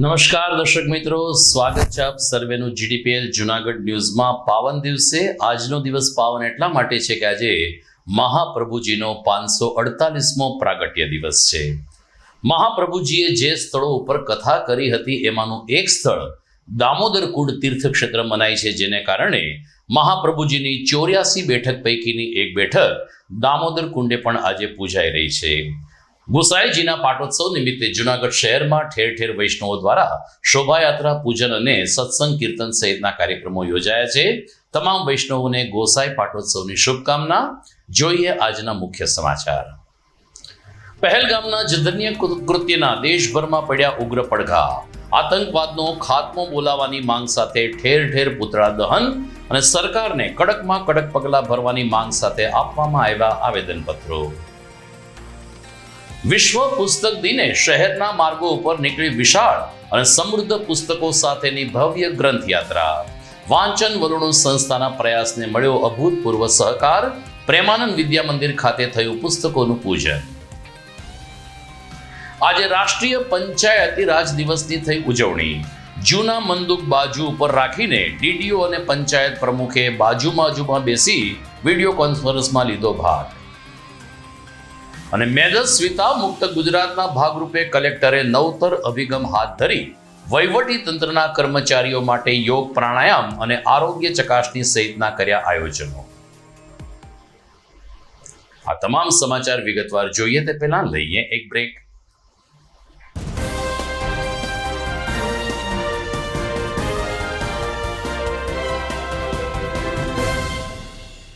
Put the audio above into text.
નમસ્કાર દર્શક મિત્રો, સ્વાગત છે આપ સર્વેનું જીડીપીએલ જુનાગઢ ન્યૂઝમાં. પાવન દિવસે આજનો દિવસ પાવન એટલા માટે છે કે આજે મહાપ્રભુજીનો પાંચસો અડતાલીસમો પ્રાગટ્ય દિવસ છે. મહાપ્રભુજીએ જે સ્થળો ઉપર કથા કરી હતી એમાંનું એક સ્થળ દામોદર કુંડ તીર્થક્ષેત્ર મનાય છે, જેને કારણે મહાપ્રભુજીની ચોર્યાસી બેઠક પૈકીની એક બેઠક દામોદર કુંડે પણ આજે પૂજાઈ રહી છે. ગુસાઈજીના પાટોત્સવ નિમિત્તે જુનાગઢ શહેરમાં ઠેર ઠેર વૈષ્ણવો દ્વારા શોભાયાત્રા, પૂજન અને સત્સંગ કીર્તન સહિતના કાર્યક્રમો યોજાયા છે. તમામ વૈષ્ણવોને ગોસાઈ પાટોત્સવની શુભકામના. જોઈએ આજના મુખ્ય સમાચાર. પહેલગામના જધન્ય કૃત્યના દેશભરમાં પડ્યા ઉગ્ર પડઘા. આતંકવાદનો ખાત્મો બોલાવવાની માંગ સાથે ઠેર ઠેર પૂતળા દહન અને સરકારને કડકમાં કડક પગલાં ભરવાની માંગ સાથે આપવામાં આવ્યા આવેદનપત્રો. વિશ્વ પુસ્તક દિને શહેરના માર્ગો ઉપર નીકળી વિશાળ અને સમૃદ્ધ પુસ્તકો સાથેની ભવ્ય ગ્રંથ યાત્રા. વાંચન વલણો સંસ્થાના પ્રયાસને મળ્યો અભૂતપૂર્વ સહકાર. પ્રેમાનંદ વિદ્યા મંદિર ખાતે થયું પુસ્તકોનું પૂજન. આજે રાષ્ટ્રીય પંચાયતી રાજ દિવસની થઈ ઉજવણી. જૂના મંદુક બાજુ ઉપર રાખીને ડીડીઓ અને પંચાયત પ્રમુખે બાજુ બાજુમાં બેસી વીડિયો કોન્ફરન્સમાં લીધો ભાગ. અને મેદસ્વિતા મુક્ત ગુજરાતના ભાગરૂપે કલેક્ટરે નવતર અભિગમ હાથ ધરી વહીવટી તંત્રના કર્મચારીઓ માટે યોગ પ્રાણાયામ અને આરોગ્ય ચકાસણી સહિતના કર્યા આયોજનો. આ તમામ સમાચાર વિગતવાર જોઈએ તે પહેલા લઈએ એક બ્રેક.